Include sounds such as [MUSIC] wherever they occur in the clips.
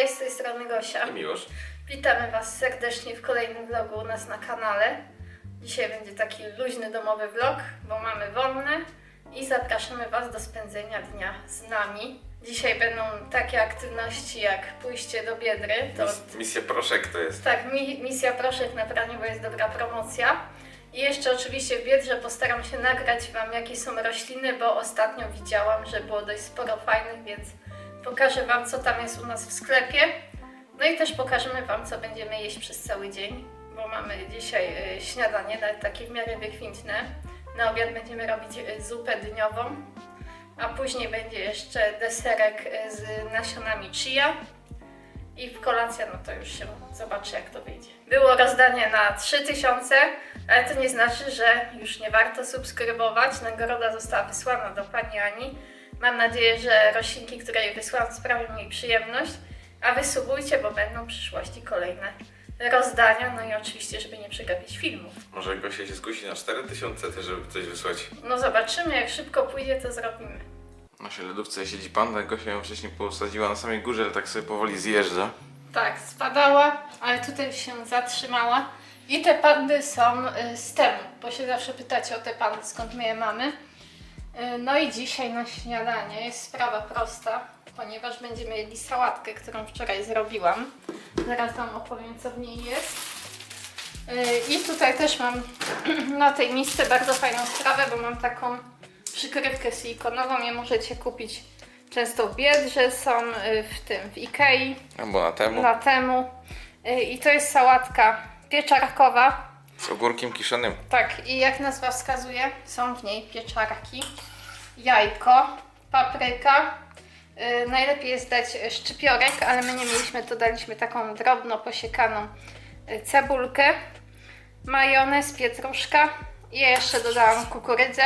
Cześć, z tej strony Gosia. I miłość. Witamy Was serdecznie w kolejnym vlogu u nas na kanale. Dzisiaj będzie taki luźny domowy vlog, bo mamy wolne i zapraszamy Was do spędzenia dnia z nami. Dzisiaj będą takie aktywności jak pójście do Biedry. To Mis- misja proszek to jest. tak, mi, misja proszek na praniu, bo jest dobra promocja. I jeszcze oczywiście w Biedrze postaram się nagrać Wam jakie są rośliny, bo ostatnio widziałam, że było dość sporo fajnych, więc pokażę Wam co tam jest u nas w sklepie. No i też pokażemy Wam co będziemy jeść przez cały dzień, bo mamy dzisiaj y, śniadanie, nawet takie w miarę wykwintne. Na obiad będziemy robić y, zupę dniową, a później będzie jeszcze deserek y, z nasionami chia. I w kolacja, no to już się zobaczy, jak to wyjdzie. Było rozdanie na 3000, ale to nie znaczy, że już nie warto subskrybować. Nagroda została wysłana do pani Ani. Mam nadzieję, że roślinki, które jej wysłałam, sprawią jej przyjemność. A wy subujcie, bo będą w przyszłości kolejne rozdania. No i oczywiście, żeby nie przegapić filmów. Może Gosia się skusi na 4000 też, żeby coś wysłać. No zobaczymy, jak szybko pójdzie, to zrobimy. W naszej lodówce siedzi panda, Gosia ją wcześniej posadziła na samej górze, ale tak sobie powoli zjeżdża. Tak, spadała, ale tutaj się zatrzymała. I te pandy są y, z temu, bo się zawsze pytacie o te pandy, skąd my je mamy. Y, No i dzisiaj na śniadanie jest sprawa prosta, ponieważ będziemy jedli sałatkę, którą wczoraj zrobiłam. Zaraz Wam opowiem, co w niej jest. Y, I tutaj też mam [CLEARS THROAT] na tej misce bardzo fajną sprawę, bo mam taką przykrywkę silikonową. Je możecie kupić często w Biedrze, są y, w tym, w Ikei Albo na temu. na temu. I to jest sałatka pieczarkowa. Z ogórkiem kiszonym. Tak, i jak nazwa wskazuje, są w niej pieczarki, jajko, papryka. Y, najlepiej jest dać szczypiorek, ale my nie mieliśmy, to daliśmy taką drobno posiekaną y, cebulkę, majonez, pietruszka i ja jeszcze dodałam kukurydzę.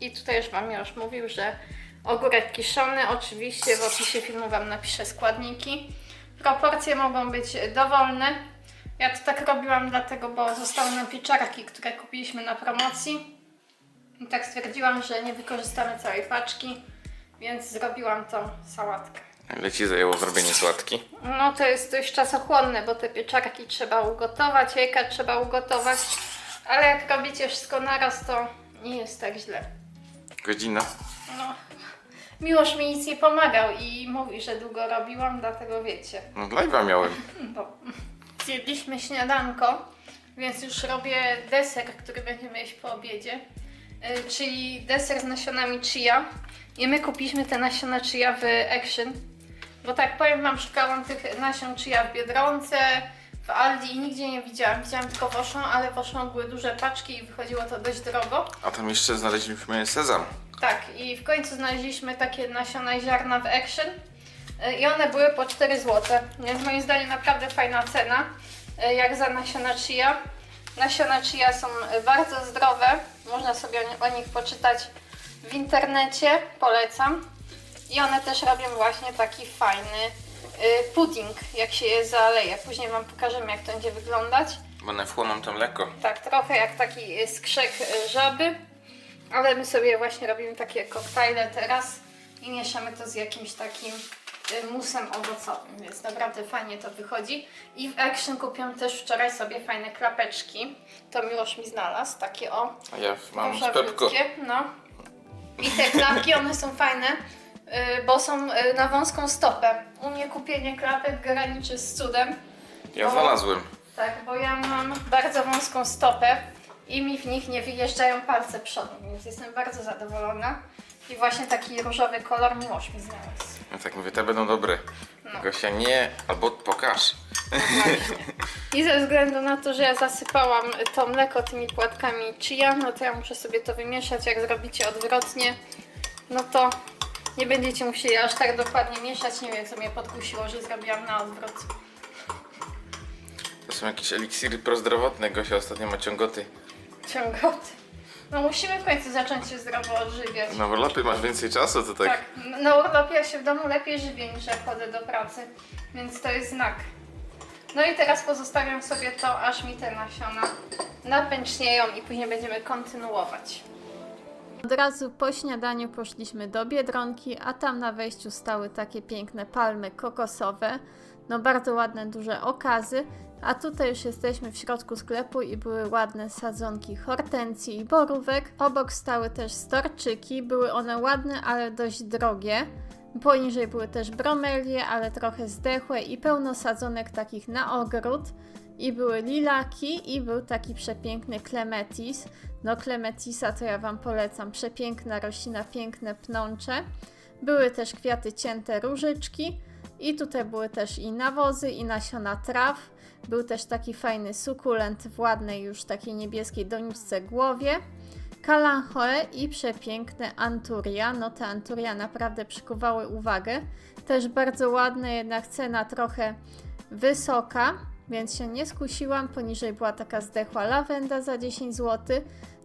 I tutaj już Wam już mówił, że ogórek kiszony, oczywiście w opisie filmu Wam napiszę składniki. Proporcje mogą być dowolne. Ja to tak robiłam dlatego, bo zostały nam pieczarki, które kupiliśmy na promocji. I tak stwierdziłam, że nie wykorzystamy całej paczki, więc zrobiłam tą sałatkę. Ile ci zajęło zrobienie słodki? No to jest dość czasochłonne, bo te pieczarki trzeba ugotować, jajka trzeba ugotować, ale jak robicie wszystko naraz, to nie jest tak źle. Godzina. No, Miłosz mi nic nie pomagał i mówi, że długo robiłam, dlatego wiecie. No live'a miałem. [LAUGHS] Bo zjedliśmy śniadanko, więc już robię deser, który będziemy jeść po obiedzie. Y, czyli deser z nasionami chia. I my kupiliśmy te nasiona chia w Action. Bo tak powiem Wam, szukałam tych nasion chia w Biedronce, w Aldi i nigdzie nie widziałam. Widziałam tylko w Auchan, ale w Auchan były duże paczki i wychodziło to dość drogo. A tam jeszcze znaleźliśmy sezam. Tak, i w końcu znaleźliśmy takie nasiona i ziarna w Action i one były po 4 zł, więc moim zdaniem naprawdę fajna cena, y, jak za nasiona chia. Nasiona chia są y, bardzo zdrowe, można sobie o ni- o nich poczytać w internecie, polecam. I one też robią właśnie taki fajny pudding, jak się je zaleje. Później Wam pokażemy, jak to będzie wyglądać. Bo one wchłoną to mleko. Tak, trochę jak taki skrzek żaby, ale my sobie właśnie robimy takie koktajle teraz i mieszamy to z jakimś takim musem owocowym, więc naprawdę fajnie to wychodzi. I w Action kupiłam też wczoraj sobie fajne klapeczki. To Miłosz mi znalazł, takie o, A ja mam ludzkie, no. I te klapki, one są fajne, y, bo są y, na wąską stopę. U mnie kupienie klapek graniczy z cudem. Ja bo- znalazłem. Tak, bo ja mam bardzo wąską stopę i mi w nich nie wyjeżdżają palce przodu, więc jestem bardzo zadowolona. I właśnie taki różowy kolor miłość mi znalazł. Tak mówię, te będą dobre. No. Gosia nie, albo pokaż. I ze względu na to, że ja zasypałam to mleko tymi płatkami chia, no to ja muszę sobie to wymieszać. Jak zrobicie odwrotnie, no to nie będziecie musieli aż tak dokładnie mieszać. Nie wiem, co mnie podkusiło, że zrobiłam na odwrót. To są jakieś eliksiry prozdrowotne. Gosia ostatnio ma ciągoty. Ciągoty. No musimy w końcu zacząć się zdrowo odżywiać. Na urlopy masz więcej czasu, to tak. Tak, na urlopie ja się w domu lepiej żywię niż jak chodzę do pracy, więc to jest znak. No i teraz pozostawiam sobie to, aż mi te nasiona napęcznieją i później będziemy kontynuować. Od razu po śniadaniu poszliśmy do Biedronki, a tam na wejściu stały takie piękne palmy kokosowe. No bardzo ładne, duże okazy. A tutaj już jesteśmy w środku sklepu i były ładne sadzonki hortensji i borówek. Obok stały też storczyki, były one ładne, ale dość drogie. Poniżej były też bromelie, ale trochę zdechłe i pełno sadzonek takich na ogród. I były lilaki i był taki przepiękny clematis. No clematisa to ja Wam polecam. Przepiękna roślina, piękne pnącze. Były też kwiaty cięte różyczki. I tutaj były też i nawozy, i nasiona traw. Był też taki fajny sukulent w ładnej już takiej niebieskiej doniczce głowie. Kalanchoe i przepiękne anturia. No te anturia naprawdę przykuwały uwagę. Też bardzo ładne, jednak cena trochę wysoka, więc się nie skusiłam. Poniżej była taka zdechła lawenda za 10 zł.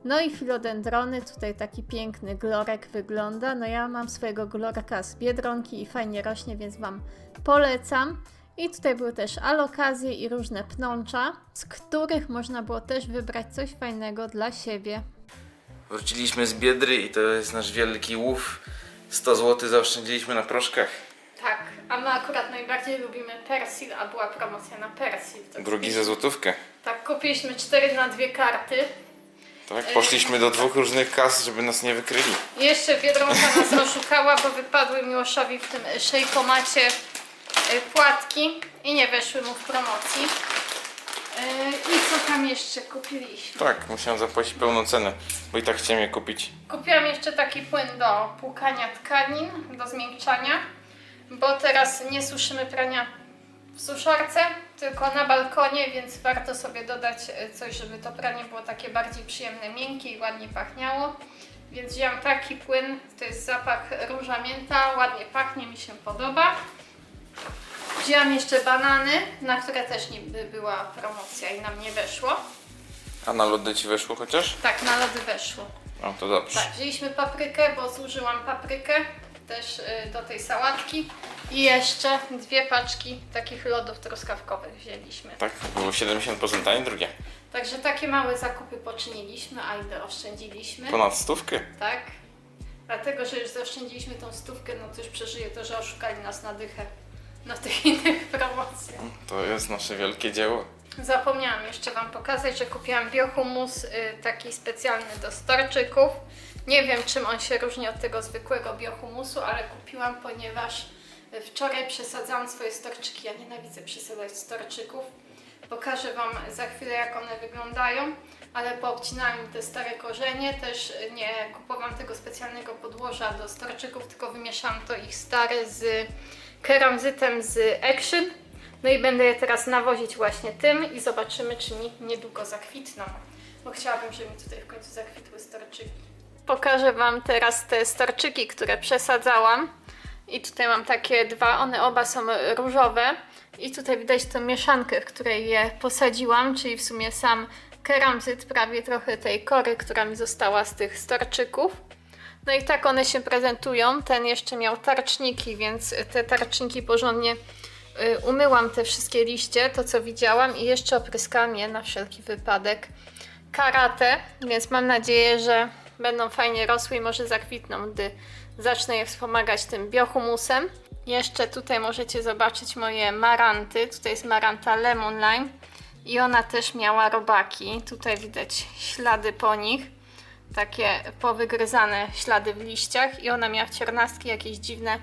No i filodendrony, tutaj taki piękny glorek wygląda. No ja mam swojego glorka z Biedronki i fajnie rośnie, więc Wam polecam. I tutaj były też alokazje i różne pnącza, z których można było też wybrać coś fajnego dla siebie. Wróciliśmy z Biedry i to jest nasz wielki łów. 100 zł zaoszczędziliśmy na proszkach. A my akurat najbardziej lubimy persil, a była promocja na persil. To Drugi za złotówkę. Tak, kupiliśmy 4 na dwie karty. Tak, poszliśmy do dwóch różnych kas, żeby nas nie wykryli. Jeszcze Biedronka nas oszukała, bo wypadły Miłoszowi w tym szejkomacie y, płatki i nie weszły mu w promocji. Y, I co tam jeszcze kupiliśmy? Tak, musiałem zapłacić pełną cenę, bo i tak chciałem je kupić. Kupiłam jeszcze taki płyn do płukania tkanin, do zmiękczania, bo teraz nie suszymy prania w suszarce, tylko na balkonie, więc warto sobie dodać e, coś, żeby to pranie było takie bardziej przyjemne, miękkie i ładnie pachniało. Więc wziąłam taki płyn, to jest zapach róża mięta, ładnie pachnie, mi się podoba. Wzięłam jeszcze banany, na które też niby była promocja i nam nie weszło. A na lody ci weszło chociaż? Tak, na lody weszło. No to dobrze. Tak, wzięliśmy paprykę, bo zużyłam paprykę też y, do tej sałatki. I jeszcze dwie paczki takich lodów truskawkowych wzięliśmy. Tak, było 70% taniej, drugie. Także takie małe zakupy poczyniliśmy, a ile oszczędziliśmy. Ponad stówkę. Tak. Dlatego, że już zaoszczędziliśmy tą stówkę, no to już przeżyję to, że oszukali nas na dychę na tych [LAUGHS] innych promocjach. To jest nasze wielkie dzieło. Zapomniałam jeszcze Wam pokazać, że kupiłam biohumus y, taki specjalny do storczyków. Nie wiem, czym on się różni od tego zwykłego biohumusu, ale kupiłam, ponieważ wczoraj przesadzałam swoje storczyki. Ja nienawidzę przesadzać storczyków. Pokażę Wam za chwilę, jak one wyglądają, ale poobcinałam te stare korzenie. Też nie kupowałam tego specjalnego podłoża do storczyków, tylko wymieszałam to ich stare z keramzytem z Action. No i będę je teraz nawozić właśnie tym i zobaczymy, czy mi niedługo zakwitną. Bo chciałabym, żeby mi tutaj w końcu zakwitły storczyki. Pokażę Wam teraz te storczyki, które przesadzałam. I tutaj mam takie dwa, one oba są różowe. I tutaj widać tę mieszankę, w której je posadziłam, czyli w sumie sam keramzyt, prawie trochę tej kory, która mi została z tych storczyków. No i tak one się prezentują. Ten jeszcze miał tarczniki, więc te tarczniki porządnie y, umyłam te wszystkie liście, to co widziałam i jeszcze opryskałam je na wszelki wypadek karate, więc mam nadzieję, że będą fajnie rosły i może zakwitną, gdy zacznę je wspomagać tym biohumusem. Jeszcze tutaj możecie zobaczyć moje maranty. Tutaj jest maranta Lemon Lime i ona też miała robaki. Tutaj widać ślady po nich takie powygryzane ślady w liściach i ona miała ciernastki jakieś dziwne,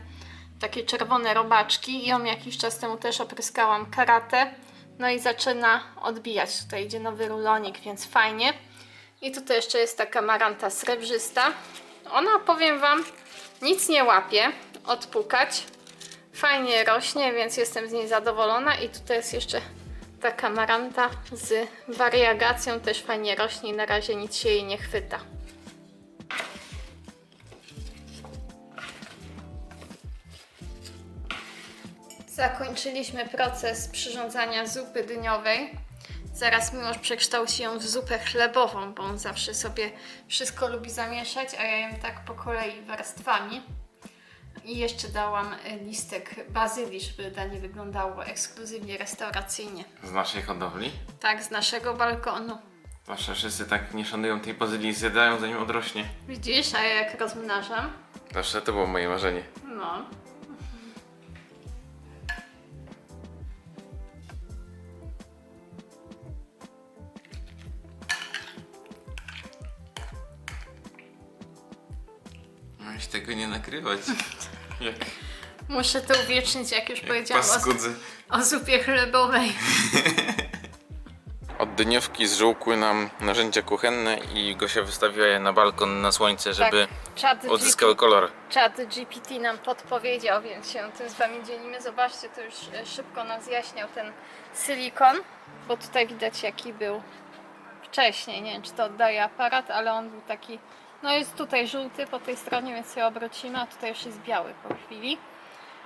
takie czerwone robaczki i ją jakiś czas temu też opryskałam karate. No i zaczyna odbijać. Tutaj idzie nowy rulonik, więc fajnie. I tutaj jeszcze jest taka maranta srebrzysta. Ona, powiem Wam, nic nie łapie odpukać. Fajnie rośnie, więc jestem z niej zadowolona. I tutaj jest jeszcze taka maranta z wariegacją, też fajnie rośnie i na razie nic się jej nie chwyta. Zakończyliśmy proces przyrządzania zupy dyniowej. Zaraz Miłosz przekształci ją w zupę chlebową, bo on zawsze sobie wszystko lubi zamieszać, a ja jem tak po kolei warstwami. I jeszcze dałam e, listek bazylii, żeby danie wyglądało ekskluzywnie restauracyjnie. Z naszej hodowli. Tak, z naszego balkonu. Zawsze wszyscy tak nie szanują tej bazylii, zjadają zanim odrośnie. Widzisz, a ja jak rozmnażam? Zawsze to było moje marzenie. No. Miałeś tego nie nakrywać. [LAUGHS] Jak Muszę to uwiecznić, jak już powiedziałam o, paskudzy. o zupie chlebowej. [LAUGHS] Od dniówki zżółkły nam narzędzia kuchenne i Gosia wystawiła je na balkon na słońce, żeby Czat odzyskały kolor. Czat GPT nam podpowiedział, więc się tym z Wami dzielimy. Zobaczcie, to już e, szybko nas zjaśniał ten silikon, bo tutaj widać jaki był wcześniej. Nie wiem, czy to oddaje aparat, ale on był taki, no jest tutaj żółty po tej stronie, więc się obrócimy, a tutaj już jest biały po chwili.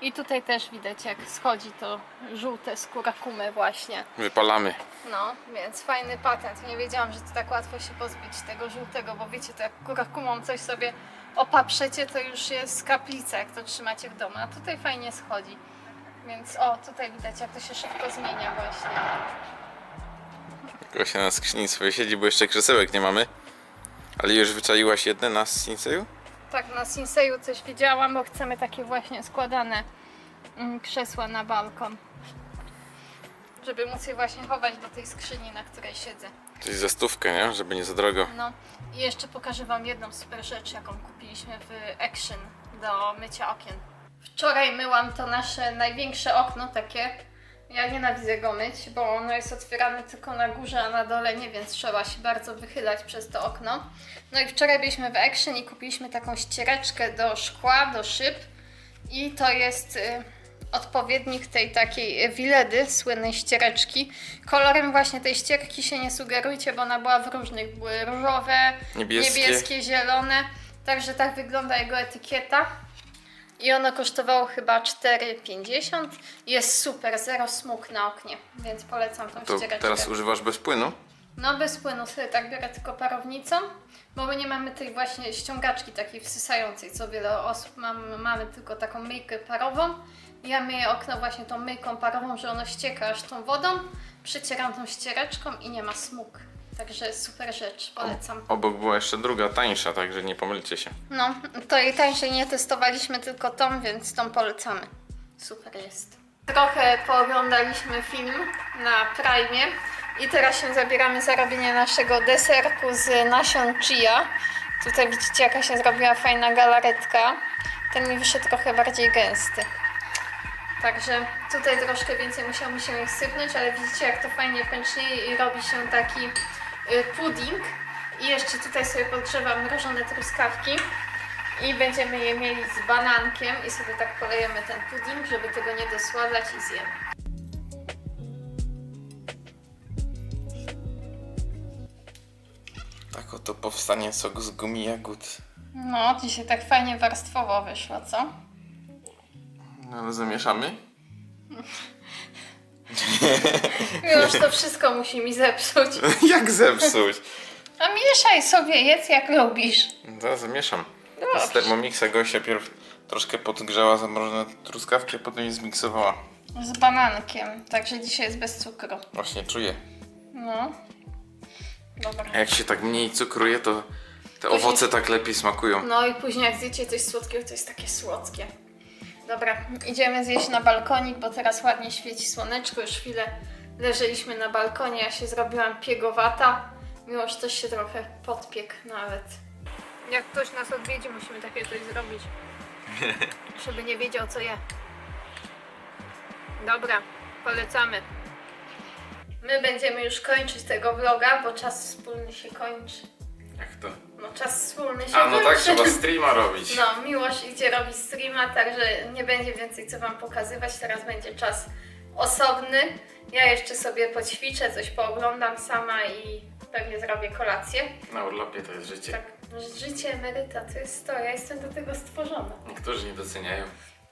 I tutaj też widać jak schodzi to żółte z kurakumy właśnie. Wypalamy. No, więc fajny patent. Nie wiedziałam, że to tak łatwo się pozbyć tego żółtego, bo wiecie, to jak kurakumą coś sobie opaprzecie, to już jest kaplica, jak to trzymacie w domu. A tutaj fajnie schodzi. Więc o, tutaj widać, jak to się szybko zmienia właśnie. Gosia na skrzyni swoje siedzi, bo jeszcze krzesełek nie mamy. Ale już wyczaiłaś jedne na Sinseju? Tak, na Sinseju coś widziałam, bo chcemy takie właśnie składane mm, krzesła na balkon. Żeby móc je właśnie chować do tej skrzyni, na której siedzę. Czyli za stówkę, nie? Żeby nie za drogo. No i jeszcze pokażę Wam jedną super rzecz, jaką kupiliśmy w Action do mycia okien. Wczoraj myłam to nasze największe okno, takie. Ja nienawidzę go myć, bo ono jest otwierane tylko na górze, a na dole nie, więc trzeba się bardzo wychylać przez to okno. No i wczoraj byliśmy w Action i kupiliśmy taką ściereczkę do szkła, do szyb. I to jest y, odpowiednik tej takiej wiledy, słynnej ściereczki. Kolorem właśnie tej ścierki się nie sugerujcie, bo ona była w różnych. Były różowe, Niebieskie. niebieskie zielone. Także tak wygląda jego etykieta. I ono kosztowało chyba 4,50. Jest super, zero smug na oknie, więc polecam tą To ściereczkę. teraz używasz bez płynu? No bez płynu sobie tak biorę tylko parownicą, bo my nie mamy tej właśnie ściągaczki takiej wsysającej, co wiele osób mam, mamy tylko taką myjkę parową. Ja myję okno właśnie tą myjką parową, że ono ścieka aż tą wodą, przycieram tą ściereczką i nie ma smug. Także super rzecz, polecam. Obok była jeszcze druga, tańsza, także nie pomylcie się. No, to jej tańszej nie testowaliśmy, tylko tą, więc tą polecamy. Super jest. Trochę pooglądaliśmy film na Prime i teraz się zabieramy za robienie naszego deserku z nasion chia. Tutaj widzicie jaka się zrobiła fajna galaretka. Ten mi wyszedł trochę bardziej gęsty. Także tutaj troszkę więcej musiał mi się ich sypnąć, ale widzicie jak to fajnie pęcznieje i robi się taki pudding. I jeszcze tutaj sobie podgrzewam mrożone truskawki i będziemy je mieli z banankiem i sobie tak polejemy ten pudding, żeby tego nie dosładzać i zjemy. Tak oto powstanie sok z gumi jagód. No, dzisiaj tak fajnie warstwowo wyszło, co? No ale zamieszamy? [LAUGHS] [LAUGHS] Już to wszystko musi mi zepsuć. [LAUGHS] Jak zepsuć? A mieszaj sobie, jedz jak lubisz. No zamieszam. Z Thermomixa Gosia pierw troszkę podgrzała zamrożone truskawki, a potem je zmiksowała. Z banankiem, także dzisiaj jest bez cukru. Właśnie czuję. No. Dobra. A jak się tak mniej cukruje, to te Później- owoce tak lepiej smakują. No i później jak zjecie coś słodkiego, to jest takie słodkie. Dobra, idziemy zjeść na balkonik, bo teraz ładnie świeci słoneczko. Już chwilę leżeliśmy na balkonie, ja się zrobiłam piegowata. Miłoż też się trochę podpiekł nawet. Jak ktoś nas odwiedzi, musimy takie coś zrobić. [LAUGHS] Żeby nie wiedział co je. Dobra, polecamy. My będziemy już kończyć tego vloga, bo czas wspólny się kończy. Jak to? No czas wspólny się A no tak, kończy. trzeba streama robić. No, Miłosz idzie robić streama, także nie będzie więcej co Wam pokazywać. Teraz będzie czas osobny. Ja jeszcze sobie poćwiczę, coś pooglądam sama i pewnie zrobię kolację. Na urlopie to jest życie. Tak, życie emeryta to jest to, ja jestem do tego stworzona. Niektórzy nie doceniają.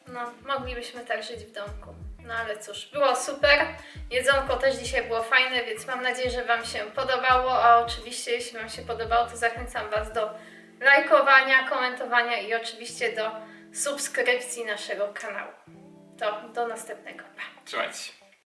No, moglibyśmy tak żyć w domku. No ale cóż, było super. Jedzonko też dzisiaj było fajne, więc mam nadzieję, że Wam się podobało. A oczywiście, jeśli Wam się podobało, to zachęcam Was do lajkowania, komentowania i oczywiście do subskrypcji naszego kanału. To do następnego. Pa! Trzymajcie się.